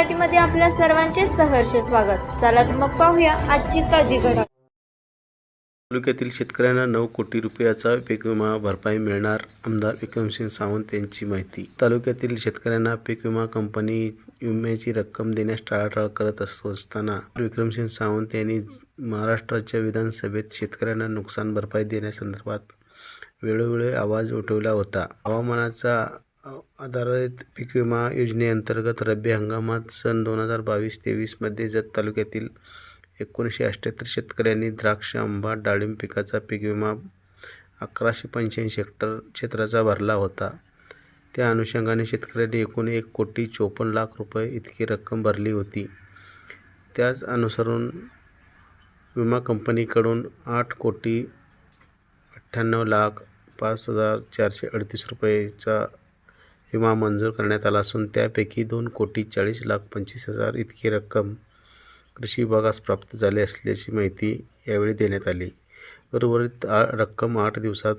मध्ये आपल्या सर्वांचे सहर्ष स्वागत. चला तर मग पाहूया आजची ताजी घडा तालुक्यातील शेतकऱ्यांना नऊ कोटी रुपयाचा पीक विमा भरपाई मिळणार आमदार विक्रमसिंह सावंत यांची माहिती. तालुक्यातील शेतकऱ्यांना पीक विमा कंपनी विम्याची रक्कम देण्यास टाळाटाळ करत असताना विक्रमसिंह सावंत यांनी महाराष्ट्राच्या विधानसभेत शेतकऱ्यांना नुकसान भरपाई देण्यासंदर्भात वेळोवेळी आवाज उठवला होता. हवामानाचा आधारित पीक विमा योजनेअंतर्गत रब्बी हंगामात सन दोन हजार बावीस तेवीसमध्ये जत तालुक्यातील एकोणीसशे अठ्ठ्याहत्तर शेतकऱ्यांनी द्राक्ष आंबा डाळिंब पिकाचा पीक विमा अकराशे पंच्याऐंशी हेक्टर क्षेत्राचा भरला होता. त्या अनुषंगाने शेतकऱ्यांनी एकूण एक कोटी चोपन्न लाख रुपये इतकी रक्कम भरली होती. त्याच अनुसरून विमा कंपनीकडून आठ कोटी अठ्ठ्याण्णव लाख पाच हजार चारशे अडतीस रुपयेचा विमा मंजूर करण्यात आला असून त्यापैकी दोन कोटी चाळीस लाख पंचवीस हजार इतकी रक्कम कृषी विभागास प्राप्त झाली असल्याची माहिती यावेळी देण्यात आली. उर्वरित आ रक्कम आठ दिवसात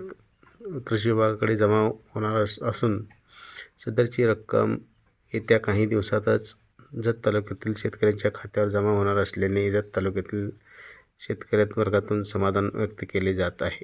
कृषी विभागाकडे जमा होणार अस असून सदरची रक्कम येत्या काही दिवसातच जत तालुक्यातील शेतकऱ्यांच्या खात्यावर जमा होणार असल्याने जत तालुक्यातील शेतकऱ्यात वर्गातून समाधान व्यक्त केले जात आहे.